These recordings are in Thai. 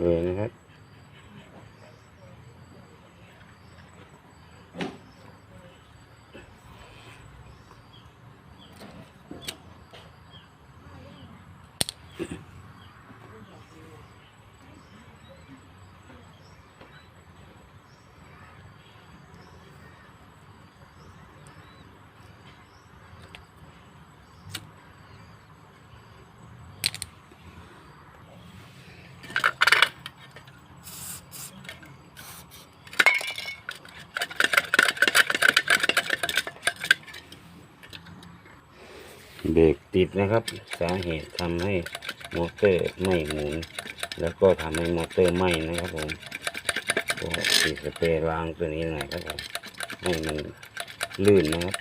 เลยนะ เบรกติดนะครับ สาเหตุทำให้มอเตอร์ไม่หมุน แล้วก็ทำให้มอเตอร์ไหม้นะครับผมก็ฉีดสเปรย์ล้างตัวนี้หน่อยครับผมให้มันลื่นนะครับ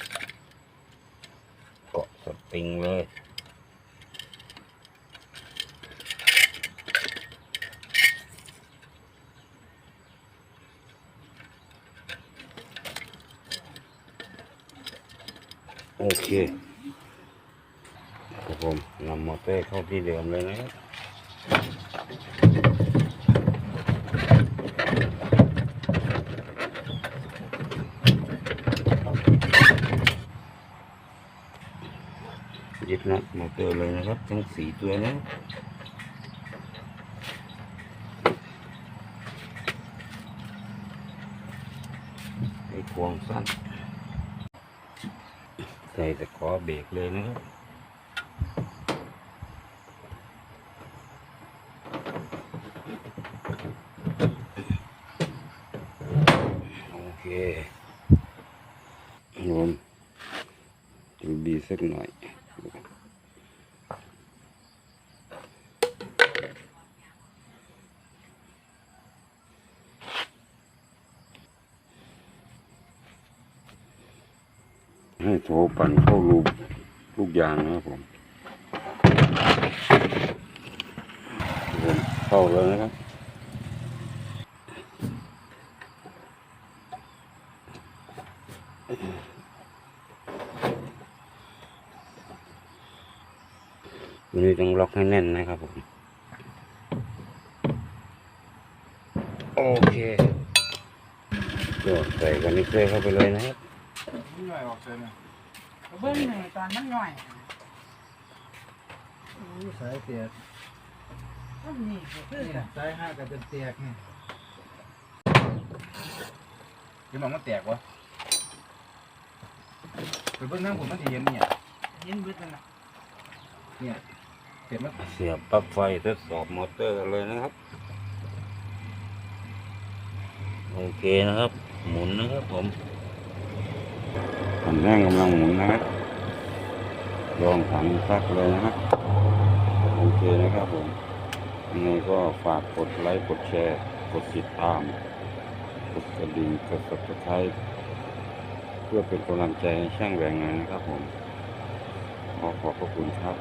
เกาะสปริงเลยโอเค ครับผมนำมอเตอร์เข้าที่เดิมเลยนะครับยึดนัดมอเตอร์เลยนะครับ ทั้งสี่ตัวนะไอ้ควงสั้นใส่ตะขอเบรกเลยนะครับ โอ เครวมดูดีสักหน่อยให้โถปั่นเข้ารูลูกยางนะครับผมผมเข้าแล้วนะครับ วนี้ต้องล็อกให้แน่นนะครับผม โอเคก็ใส่กันนี้เคยเข้าไปเลยนะครับนี่หน่อยออกเลยนะเบิ้งหนึ่งตอนมันหน่อยอู้สายเตียกก็นี่ก็คือนี่นะสายห้ากันเป็นเตียกนี่ยังมองมันแตกวะ ไปเบิ่งน้ำผมมันจะเห็นเนี่ยเห็นเบิดนั่นน่ะเนี่ยเสียมันเสียบปลั๊กไฟทดสอบมอเตอร์กันเลยนะครับ โอเคนะครับ หมุนนะครับผมคันแรงกำลังหมุนนะครับลองถังซักเลยนะครับโอเคนะครับผมยังไงก็ฝากกดไลค์กดแชร์ กดติดตาม กดกระดิ่งกด subscribe เพื่อเป็นกำลังใจให้ช่างแรงงานนะครับผม ขอขอบพระคุณครับ